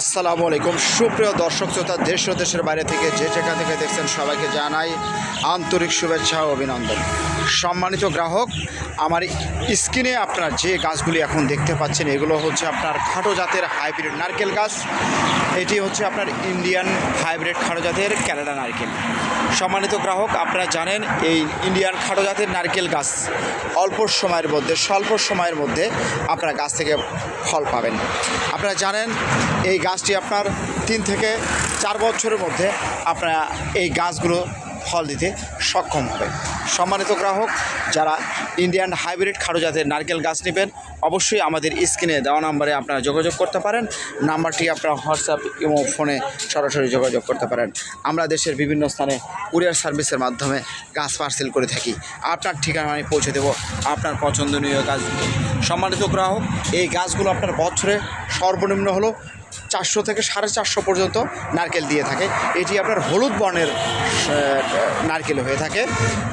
আসসালামু আলাইকুম। সুপ্রিয় দর্শক শ্রোতা, দেশ ও দেশের বাইরে থেকে যে যেখান থেকে দেখছেন সবাইকে জানাই আন্তরিক শুভেচ্ছা ও অভিনন্দন। সম্মানিত গ্রাহক, আমার স্ক্রিনে আপনারা যে গাছগুলি এখন দেখতে পাচ্ছেন, এগুলো হচ্ছে আপনার খাটো জাতের হাইব্রিড নারকেল গাছ। এটি হচ্ছে আপনার ইন্ডিয়ান হাইব্রিড খাটো জাতের ক্যানাডা নারকেল। সম্মানিত গ্রাহক, আপনারা জানেন এই ইন্ডিয়ান খাটো জাতের নারকেল গাছ অল্প সময়ের মধ্যে, স্বল্প সময়ের মধ্যে আপনারা গাছ থেকে ফল পাবেন। আপনারা জানেন এই গাছটি আপনার তিন থেকে চার বছরের মধ্যে আপনারা এই গাছগুলো ফল দিতে সক্ষম হবে। সম্মানিত গ্রাহক, যারা ইন্ডিয়ান হাইব্রিড খাটো জাতের নারকেল গাছ নেবেন, অবশ্যই আমাদের স্ক্রিনে দেওয়া নাম্বারে আপনারা যোগাযোগ করতে পারেন। নাম্বারটি আপনারা হোয়াটসঅ্যাপ এবং ফোনে সরাসরি যোগাযোগ করতে পারেন। আমরা দেশের বিভিন্ন স্থানে কুরিয়ার সার্ভিসের মাধ্যমে গাছ পার্সেল করে থাকি। আপনার ঠিকানায় পৌঁছে দেব আপনার পছন্দনীয় গাছগুলো সম্মানিত গ্রাহক, এই গাছগুলো আপনার বছরে সর্বনিম্ন হলো চারশো থেকে সাড়ে চারশো পর্যন্ত নারকেল দিয়ে থাকে। এটি আপনার হলুদ বর্ণের নারকেল হয়ে থাকে।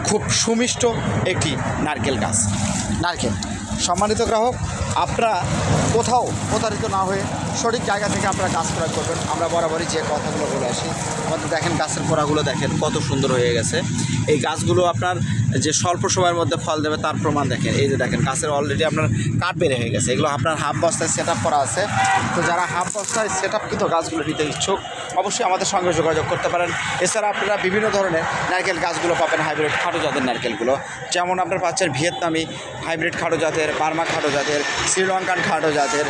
খুব সুমিষ্ট একটি নারকেল গাছ। নারকেল, সম্মানিত গ্রাহক, আপনারা কোথাও প্রতারিত না হয়ে সঠিক জায়গা থেকে আপনারা গাছ ক্রয় করবেন। আমরা বরাবরই যে কথাগুলো বলে আসি। আমাদের দেখেন গাছের গোড়াগুলো দেখেন কত সুন্দর হয়ে গেছে। এই গাছগুলো আপনার যে স্বল্প সময়ের মধ্যে ফল দেবে তার প্রমাণ দেখেন। এই যে দেখেন, গাছের অলরেডি আপনার কাঠ বেড়ে হয়ে গেছে। এগুলো আপনার হাফ বস্তায় সেট আপ করা আছে। তো যারা হাফ বস্তায় সেট কিন্তু গাছগুলো নিতে ইচ্ছুক, অবশ্যই আমাদের সঙ্গে যোগাযোগ করতে পারেন। এছাড়া আপনারা বিভিন্ন ধরনের নারকেল গাছগুলো পাবেন হাইব্রিড খাটো জাতের নারকেলগুলো। যেমন আপনার পাচ্ছেন ভিয়েতনামি হাইব্রিড খাটো জাতের, বার্মা খাটো জাতের, শ্রীলঙ্কান খাটো জাতের,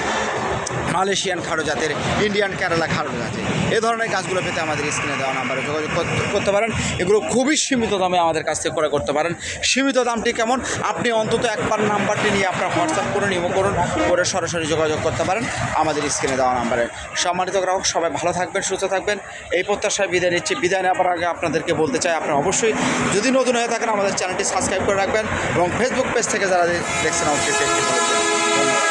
মালয়েশিয়ান খাটো জাতের, ইন্ডিয়ান কেরালা খাটো জাতের। এ ধরনের গাছগুলো পেতে আমাদের স্ক্রিনে দেওয়া নাম্বারে যোগাযোগ করতে- পারেন। এগুলো খুবই সীমিত দামে আমাদের কাছ থেকে ক্রয় করতে পারেন। সীমিত দামটি কেমন? আপনি অন্তত একবার নাম্বারটি নিয়ে আপনার হোয়াটসঅ্যাপ করুন ইমো করুন, করে সরাসরি যোগাযোগ করতে পারেন আমাদের স্ক্রিনে দেওয়া নাম্বারে। সম্মানিত গ্রাহক, সবাই ভালো থাকবেন, সুস্থ থাকবেন। এই প্রত্যাশায় বিদায় নিচ্ছি। বিদায় নেওয়ার আগে আপনাদেরকে বলতে চাই আপনারা অবশ্যই যদি নতুন হয়ে থাকেন, আমাদের চ্যানেলটি সাবস্ক্রাইব করে রাখবেন এবং ফেসবুক পেজ থেকে যারা দেখছেন, অবশ্যই